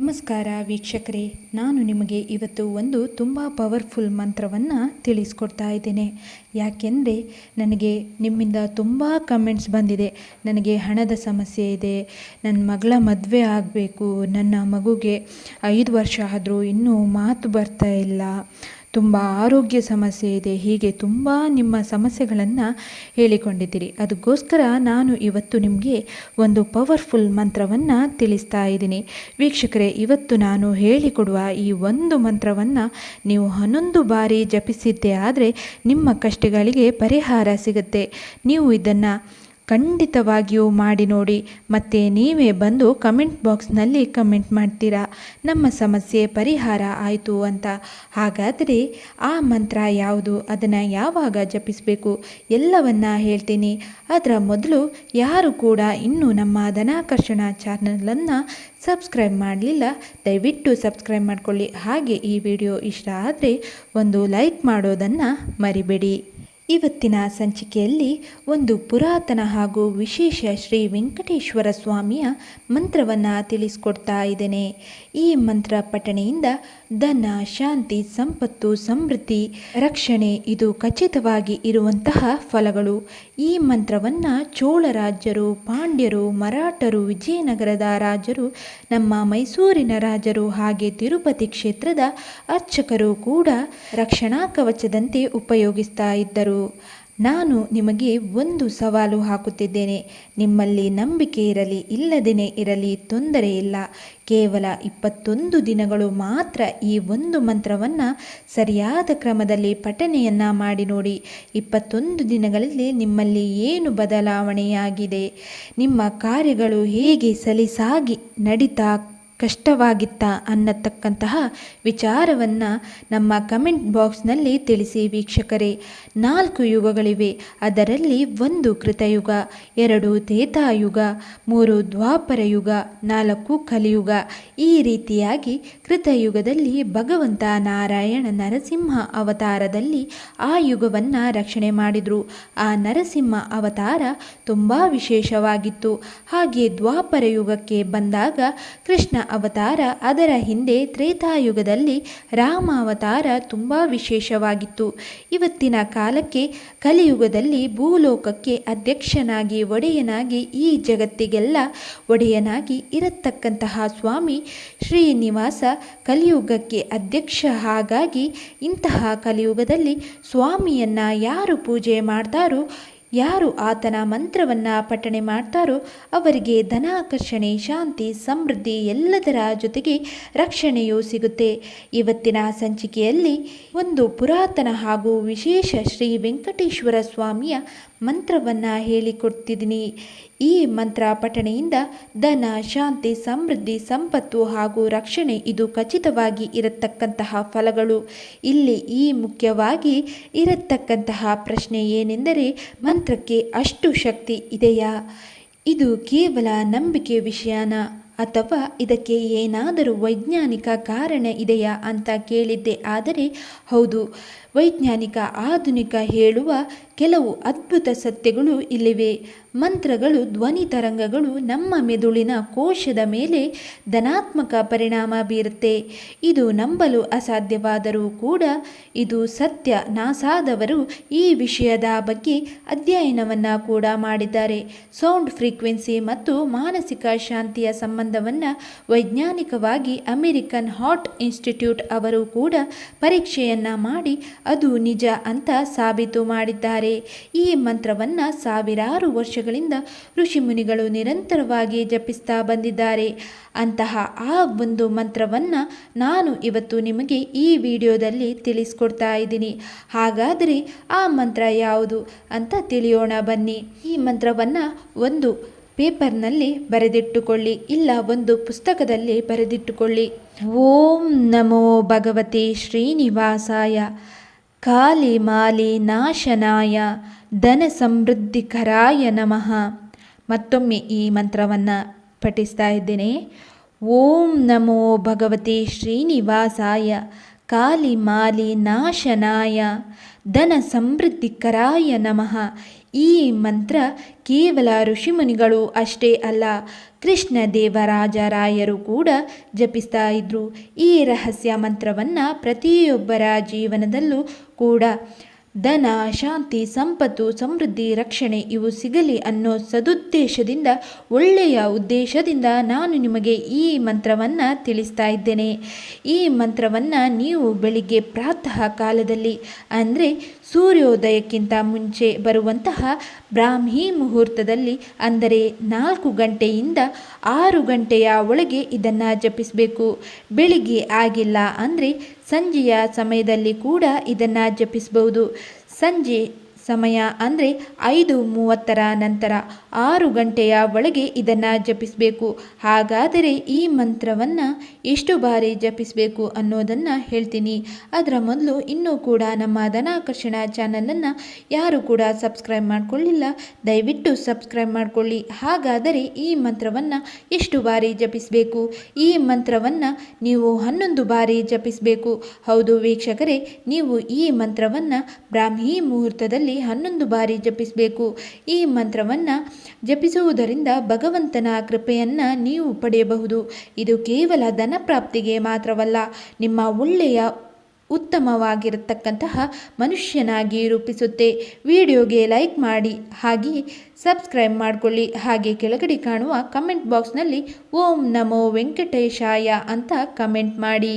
ನಮಸ್ಕಾರ ವೀಕ್ಷಕರೇ, ನಾನು ನಿಮಗೆ ಇವತ್ತು ಒಂದು ತುಂಬ ಪವರ್ಫುಲ್ ಮಂತ್ರವನ್ನು ತಿಳಿಸ್ಕೊಡ್ತಾ ಇದ್ದೇನೆ. ಯಾಕೆಂದರೆ, ನನಗೆ ನಿಮ್ಮಿಂದ ತುಂಬ ಕಮೆಂಟ್ಸ್ ಬಂದಿದೆ. ನನಗೆ ಹಣದ ಸಮಸ್ಯೆ ಇದೆ ನನ್ನ ಮಗಳ ಮದುವೆ ಆಗಬೇಕು, ನನ್ನ ಮಗುಗೆ ಐದು ವರ್ಷ ಆದರೂ ಇನ್ನೂ ಮಾತು ಬರ್ತಾ ಇಲ್ಲ ತುಂಬ ಆರೋಗ್ಯ ಸಮಸ್ಯೆ ಇದೆ. ಹೀಗೆ ತುಂಬ ನಿಮ್ಮ ಸಮಸ್ಯೆಗಳನ್ನು ಹೇಳಿಕೊಂಡಿದ್ದೀರಿ. ಅದಕ್ಕೋಸ್ಕರ ನಾನು ಇವತ್ತು ನಿಮಗೆ ಒಂದು ಪವರ್ಫುಲ್ ಮಂತ್ರವನ್ನು ತಿಳಿಸ್ತಾ ಇದ್ದೀನಿ. ವೀಕ್ಷಕರೇ, ಇವತ್ತು ನಾನು ಹೇಳಿಕೊಡುವ ಈ ಒಂದು ಮಂತ್ರವನ್ನು ನೀವು ಹನ್ನೊಂದು ಬಾರಿ ಜಪಿಸಿದ್ದೇ ಆದರೆ ನಿಮ್ಮ ಕಷ್ಟಗಳಿಗೆ ಪರಿಹಾರ ಸಿಗುತ್ತೆ. ನೀವು ಇದನ್ನು ಖಂಡಿತವಾಗಿಯೂ ಮಾಡಿ ನೋಡಿ. ಮತ್ತು ನೀವೇ ಬಂದು ಕಮೆಂಟ್ ಬಾಕ್ಸ್ನಲ್ಲಿ ಕಮೆಂಟ್ ಮಾಡ್ತೀರಾ? ನಮ್ಮ ಸಮಸ್ಯೆ ಪರಿಹಾರ ಆಯಿತು ಅಂತ. ಹಾಗಾದರೆ ಆ ಮಂತ್ರ ಯಾವುದು? ಅದನ್ನು ಯಾವಾಗ ಜಪಿಸಬೇಕು? ಎಲ್ಲವನ್ನ ಹೇಳ್ತೀನಿ. ಅದರ ಮೊದಲು ಯಾರು ಕೂಡ ಇನ್ನೂ ನಮ್ಮ ಧನಾಕರ್ಷಣ ಚಾನಲನ್ನು ಸಬ್ಸ್ಕ್ರೈಬ್ ಮಾಡಲಿಲ್ಲ, ದಯವಿಟ್ಟು ಸಬ್ಸ್ಕ್ರೈಬ್ ಮಾಡಿಕೊಳ್ಳಿ. ಹಾಗೆ ಈ ವಿಡಿಯೋ ಇಷ್ಟ ಆದರೆ ಒಂದು ಲೈಕ್ ಮಾಡೋದನ್ನು ಮರಿಬೇಡಿ. ಇವತ್ತಿನ ಸಂಚಿಕೆಯಲ್ಲಿ ಒಂದು ಪುರಾತನ ಹಾಗೂ ವಿಶೇಷ ಶ್ರೀ ವೆಂಕಟೇಶ್ವರ ಸ್ವಾಮಿಯ ಮಂತ್ರವನ್ನು ತಿಳಿಸ್ಕೊಡ್ತಾ ಇದ್ದೇನೆ. ಈ ಮಂತ್ರ ಪಠಣೆಯಿಂದ ಧನ, ಶಾಂತಿ, ಸಂಪತ್ತು, ಸಮೃದ್ಧಿ, ರಕ್ಷಣೆ ಇದು ಖಚಿತವಾಗಿ ಇರುವಂತಹ ಫಲಗಳು. ಈ ಮಂತ್ರವನ್ನು ಚೋಳ ರಾಜ್ಯರು ಪಾಂಡ್ಯರು, ಮರಾಠರು, ವಿಜಯನಗರದ ರಾಜರು, ನಮ್ಮ ಮೈಸೂರಿನ ರಾಜರು ಹಾಗೆ ತಿರುಪತಿ ಕ್ಷೇತ್ರದ ಅರ್ಚಕರು ಕೂಡ ರಕ್ಷಣಾ ಕವಚದಂತೆ ಉಪಯೋಗಿಸ್ತಾ ಇದ್ದರು. ನಾನು ನಿಮಗೆ ಒಂದು ಸವಾಲು ಹಾಕುತ್ತಿದ್ದೇನೆ. ನಿಮ್ಮಲ್ಲಿ ನಂಬಿಕೆ ಇರಲಿ ಇಲ್ಲದೇನೆ ಇರಲಿ, ತೊಂದರೆ ಇಲ್ಲ. ಕೇವಲ ಇಪ್ಪತ್ತೊಂದು ದಿನಗಳು ಮಾತ್ರ ಈ ಒಂದು ಮಂತ್ರವನ್ನು ಸರಿಯಾದ ಕ್ರಮದಲ್ಲಿ ಪಠನೆಯನ್ನು ಮಾಡಿ ನೋಡಿ. ಇಪ್ಪತ್ತೊಂದು ದಿನಗಳಲ್ಲಿ ನಿಮ್ಮಲ್ಲಿ ಏನು ಬದಲಾವಣೆಯಾಗಿದೆ? ನಿಮ್ಮ ಕಾರ್ಯಗಳು ಹೇಗೆ ಸಲೀಸಾಗಿ ನಡೀತಾ ಕಷ್ಟವಾಗಿತ್ತ ಅನ್ನತಕ್ಕಂತಹ ವಿಚಾರವನ್ನು ನಮ್ಮ ಕಮೆಂಟ್ ಬಾಕ್ಸ್ನಲ್ಲಿ ತಿಳಿಸಿ ವೀಕ್ಷಕರೇ. ನಾಲ್ಕು ಯುಗಗಳಿವೆ. ಅದರಲ್ಲಿ ಒಂದು ಕೃತಯುಗ, ಎರಡು ತೇತಾಯುಗ ಮೂರು ದ್ವಾಪರ ಯುಗ, ನಾಲ್ಕು ಕಲಿಯುಗ. ಈ ರೀತಿಯಾಗಿ ಕೃತಯುಗದಲ್ಲಿ ಭಗವಂತ ನಾರಾಯಣ ನರಸಿಂಹ ಅವತಾರದಲ್ಲಿ ಆ ಯುಗವನ್ನು ರಕ್ಷಣೆ ಮಾಡಿದರು. ಆ ನರಸಿಂಹ ಅವತಾರ ತುಂಬ ವಿಶೇಷವಾಗಿತ್ತು. ಹಾಗೆ ದ್ವಾಪರ ಯುಗಕ್ಕೆ ಬಂದಾಗ ಕೃಷ್ಣ ಅವತಾರ, ಅದರ ಹಿಂದೆ ತ್ರೇತಾಯುಗದಲ್ಲಿ ರಾಮ ಅವತಾರ ತುಂಬ ವಿಶೇಷವಾಗಿತ್ತು. ಇವತ್ತಿನ ಕಾಲಕ್ಕೆ ಕಲಿಯುಗದಲ್ಲಿ ಭೂಲೋಕಕ್ಕೆ ಅಧ್ಯಕ್ಷನಾಗಿ ಒಡೆಯನಾಗಿ ಈ ಜಗತ್ತಿಗೆಲ್ಲ ಒಡೆಯನಾಗಿ ಇರತಕ್ಕಂತಹ ಸ್ವಾಮಿ ಶ್ರೀನಿವಾಸ ಕಲಿಯುಗಕ್ಕೆ ಅಧ್ಯಕ್ಷ ಹಾಗಾಗಿ ಇಂತಹ ಕಲಿಯುಗದಲ್ಲಿ ಸ್ವಾಮಿಯನ್ನು ಯಾರು ಪೂಜೆ ಮಾಡ್ತಾರೋ ಯಾರು ಆತನ ಮಂತ್ರವನ್ನು ಪಠಣೆ ಮಾಡ್ತಾರೋ ಅವರಿಗೆ ಧನ ಆಕರ್ಷಣೆ ಶಾಂತಿ, ಸಮೃದ್ಧಿ ಎಲ್ಲದರ ಜೊತೆಗೆ ರಕ್ಷಣೆಯೂ ಸಿಗುತ್ತೆ. ಇವತ್ತಿನ ಸಂಚಿಕೆಯಲ್ಲಿ ಒಂದು ಪುರಾತನ ಹಾಗೂ ವಿಶೇಷ ಶ್ರೀ ವೆಂಕಟೇಶ್ವರ ಸ್ವಾಮಿಯ ಮಂತ್ರವನ್ನು ಹೇಳಿಕೊಡ್ತಿದ್ದೀನಿ. ಈ ಮಂತ್ರ ಪಠಣೆಯಿಂದ ಧನ, ಶಾಂತಿ, ಸಮೃದ್ಧಿ, ಸಂಪತ್ತು ಹಾಗೂ ರಕ್ಷಣೆ ಇದು ಖಚಿತವಾಗಿ ಇರತಕ್ಕಂತಹ ಫಲಗಳು. ಇಲ್ಲಿ ಈ ಮುಖ್ಯವಾಗಿ ಇರತಕ್ಕಂತಹ ಪ್ರಶ್ನೆ ಏನೆಂದರೆ ಮಂತ್ರಕ್ಕೆ ಅಷ್ಟು ಶಕ್ತಿ ಇದೆಯಾ? ಇದು ಕೇವಲ ನಂಬಿಕೆ ವಿಷಯನ. ಅಥವಾ ಇದಕ್ಕೆ ಏನಾದರೂ ವೈಜ್ಞಾನಿಕ ಕಾರಣ ಇದೆಯಾ ಅಂತ ಕೇಳಿದ್ದೆ. ಆದರೆ ಹೌದು, ವೈಜ್ಞಾನಿಕ ಆಧುನಿಕ ಹೇಳುವ ಕೆಲವು ಅದ್ಭುತ ಸತ್ಯಗಳು ಇಲ್ಲಿವೆ. ಮಂತ್ರಗಳು, ಧ್ವನಿ ತರಂಗಗಳು ನಮ್ಮ ಮೆದುಳಿನ ಕೋಶದ ಮೇಲೆ ಧನಾತ್ಮಕ ಪರಿಣಾಮ ಬೀರುತ್ತೆ. ಇದು ನಂಬಲು ಅಸಾಧ್ಯವಾದರೂ ಕೂಡ ಇದು ಸತ್ಯ ನಾಸಾದವರು ಈ ವಿಷಯದ ಬಗ್ಗೆ ಅಧ್ಯಯನವನ್ನು ಕೂಡ ಮಾಡಿದ್ದಾರೆ. ಸೌಂಡ್ ಫ್ರೀಕ್ವೆನ್ಸಿ ಮತ್ತು ಮಾನಸಿಕ ಶಾಂತಿಯ ಸಂಬಂಧವನ್ನು ವೈಜ್ಞಾನಿಕವಾಗಿ ಅಮೆರಿಕನ್ ಹಾಟ್ ಇನ್ಸ್ಟಿಟ್ಯೂಟ್ ಅವರು ಕೂಡ ಪರೀಕ್ಷೆಯನ್ನು ಮಾಡಿ ಅದು ನಿಜ ಅಂತ ಸಾಬೀತು ಮಾಡಿದ್ದಾರೆ. ಈ ಮಂತ್ರವನ್ನು ಸಾವಿರಾರು ವರ್ಷಗಳಿಂದ ಋಷಿಮುನಿಗಳು ನಿರಂತರವಾಗಿ ಜಪಿಸ್ತಾ ಬಂದಿದ್ದಾರೆ. ಅಂತಹ ಆ ಒಂದು ಮಂತ್ರವನ್ನು ನಾನು ಇವತ್ತು ನಿಮಗೆ ಈ ವಿಡಿಯೋದಲ್ಲಿ ತಿಳಿಸ್ಕೊಡ್ತಾ ಇದ್ದೀನಿ. ಹಾಗಾದರೆ ಆ ಮಂತ್ರ ಯಾವುದು ಅಂತ ತಿಳಿಯೋಣ ಬನ್ನಿ. ಈ ಮಂತ್ರವನ್ನು ಒಂದು ಪೇಪರ್ನಲ್ಲಿ ಬರೆದಿಟ್ಟುಕೊಳ್ಳಿ, ಇಲ್ಲ ಒಂದು ಪುಸ್ತಕದಲ್ಲಿ ಬರೆದಿಟ್ಟುಕೊಳ್ಳಿ. ಓಂ ನಮೋ ಭಗವತಿ ಶ್ರೀನಿವಾಸಾಯ. ಕಾಲಿ ಮಾಲಿ ನಾಶನಾಯ, ಧನ ಸಮೃದ್ಧಿಕರಾಯ ನಮಃ. ಮತ್ತೊಮ್ಮೆ ಈ ಮಂತ್ರವನ್ನು ಪಠಿಸ್ತಾ ಇದ್ದೇನೆ. ಓಂ ನಮೋ ಭಗವತಿ ಶ್ರೀನಿವಾಸಾಯ ಕಾಲಿ ಮಾಲಿ ನಾಶನಾಯ, ಧನ ಸಮೃದ್ಧಿಕರಾಯ ನಮಃ. ಈ ಮಂತ್ರ ಕೇವಲ ಋಷಿಮುನಿಗಳು ಅಷ್ಟೇ ಅಲ್ಲ, ಕೃಷ್ಣ ದೇವರಾಜರಾಯರು ಕೂಡ ಜಪಿಸ್ತಾ ಇದ್ರು. ಈ ರಹಸ್ಯ ಮಂತ್ರವನ್ನು ಪ್ರತಿಯೊಬ್ಬರ ಜೀವನದಲ್ಲೂ ಕೂಡ ಧನ, ಶಾಂತಿ, ಸಂಪತ್ತು, ಸಮೃದ್ಧಿ, ರಕ್ಷಣೆ ಇವು ಸಿಗಲಿ ಅನ್ನೋ ಸದುದ್ದೇಶದಿಂದ, ಒಳ್ಳೆಯ ಉದ್ದೇಶದಿಂದ ನಾನು ನಿಮಗೆ ಈ ಮಂತ್ರವನ್ನು ತಿಳಿಸ್ತಾ ಇದ್ದೇನೆ. ಈ ಮಂತ್ರವನ್ನು ನೀವು ಬೆಳಿಗ್ಗೆ ಪ್ರಾತಃ ಕಾಲದಲ್ಲಿ, ಅಂದರೆ ಸೂರ್ಯೋದಯಕ್ಕಿಂತ ಮುಂಚೆ ಬರುವಂತಹ ಬ್ರಾಹ್ಮಿ ಮುಹೂರ್ತದಲ್ಲಿ, ಅಂದರೆ ನಾಲ್ಕು ಗಂಟೆಯಿಂದ ಆರು ಗಂಟೆಯ ಒಳಗೆ ಇದನ್ನು ಜಪಿಸಬೇಕು. ಬೆಳಿಗ್ಗೆ ಆಗಿಲ್ಲ ಅಂದರೆ ಸಂಜೆಯ ಸಮಯದಲ್ಲಿ ಕೂಡ ಇದನ್ನು ಜಪಿಸಬಹುದು. ಸಂಜೆ ಸಮಯ ಅಂದರೆ ಐದು ಮೂವತ್ತರ ನಂತರ ಆರು ಗಂಟೆಯ ಒಳಗೆ ಇದನ್ನು ಜಪಿಸಬೇಕು. ಹಾಗಾದರೆ ಈ ಮಂತ್ರವನ್ನು ಎಷ್ಟು ಬಾರಿ ಜಪಿಸಬೇಕು ಅನ್ನೋದನ್ನು ಹೇಳ್ತೀನಿ. ಅದರ ಮೊದಲು ಇನ್ನೂ ಕೂಡ ನಮ್ಮ ಧನಾಕರ್ಷಣ ಚಾನಲನ್ನು ಯಾರು ಕೂಡ ಸಬ್ಸ್ಕ್ರೈಬ್ ಮಾಡಿಕೊಳ್ಳಿಲ್ಲ. ದಯವಿಟ್ಟು ಸಬ್ಸ್ಕ್ರೈಬ್ ಮಾಡಿಕೊಳ್ಳಿ. ಹಾಗಾದರೆ ಈ ಮಂತ್ರವನ್ನು ಎಷ್ಟು ಬಾರಿ ಜಪಿಸಬೇಕು? ಈ ಮಂತ್ರವನ್ನು ನೀವು ಹನ್ನೊಂದು ಬಾರಿ ಜಪಿಸಬೇಕು. ಹೌದು ವೀಕ್ಷಕರೇ, ನೀವು ಈ ಮಂತ್ರವನ್ನು ಬ್ರಾಹ್ಮಿ ಮುಹೂರ್ತದಲ್ಲಿ ಹನ್ನೊಂದು ಬಾರಿ ಜಪಿಸಬೇಕು. ಈ ಮಂತ್ರವನ್ನು ಜಪಿಸುವುದರಿಂದ ಭಗವಂತನ ಕೃಪೆಯನ್ನು ನೀವು ಪಡೆಯಬಹುದು. ಇದು ಕೇವಲ ಧನಪ್ರಾಪ್ತಿಗೆ ಮಾತ್ರವಲ್ಲ, ನಿಮ್ಮ ಒಳ್ಳೆಯ ಉತ್ತಮವಾಗಿರತಕ್ಕಂತಹ ಮನುಷ್ಯನಾಗಿ ರೂಪಿಸುತ್ತೆ. ವಿಡಿಯೋಗೆ ಲೈಕ್ ಮಾಡಿ, ಹಾಗೆ ಸಬ್ಸ್ಕ್ರೈಬ್ ಮಾಡಿಕೊಳ್ಳಿ. ಹಾಗೆ ಕೆಳಗಡೆ ಕಾಣುವ ಕಮೆಂಟ್ ಬಾಕ್ಸ್ನಲ್ಲಿ ಓಂ ನಮೋ ವೆಂಕಟೇಶಾಯ ಅಂತ ಕಮೆಂಟ್ ಮಾಡಿ.